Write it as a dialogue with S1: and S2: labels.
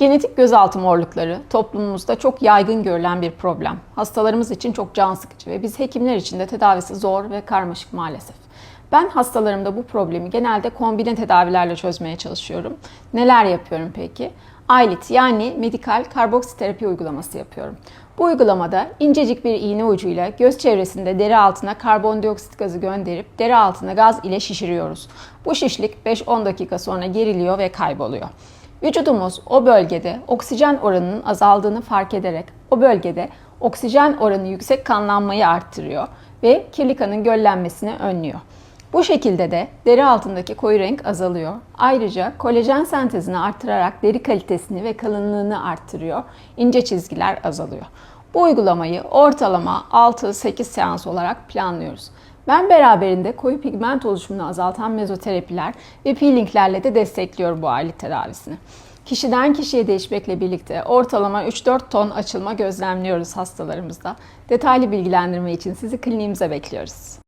S1: Genetik gözaltı morlukları toplumumuzda çok yaygın görülen bir problem. Hastalarımız için çok can sıkıcı ve biz hekimler için de tedavisi zor ve karmaşık maalesef. Ben hastalarımda bu problemi genelde kombine tedavilerle çözmeye çalışıyorum. Neler yapıyorum peki? AILIT yani medikal karboksiterapi uygulaması yapıyorum. Bu uygulamada incecik bir iğne ucuyla göz çevresinde deri altına karbondioksit gazı gönderip deri altına gaz ile şişiriyoruz. Bu şişlik 5-10 dakika sonra geriliyor ve kayboluyor. Vücudumuz o bölgede oksijen oranının azaldığını fark ederek o bölgede oksijen oranı yüksek kanlanmayı arttırıyor ve kirli kanın göllenmesini önlüyor. Bu şekilde de deri altındaki koyu renk azalıyor. Ayrıca kolajen sentezini arttırarak deri kalitesini ve kalınlığını arttırıyor. İnce çizgiler azalıyor. Bu uygulamayı ortalama 6-8 seans olarak planlıyoruz. Ben beraberinde koyu pigment oluşumunu azaltan mezoterapiler ve peelinglerle de destekliyorum bu alet tedavisini. Kişiden kişiye değişmekle birlikte ortalama 3-4 ton açılma gözlemliyoruz hastalarımızda. Detaylı bilgilendirme için sizi kliniğimize bekliyoruz.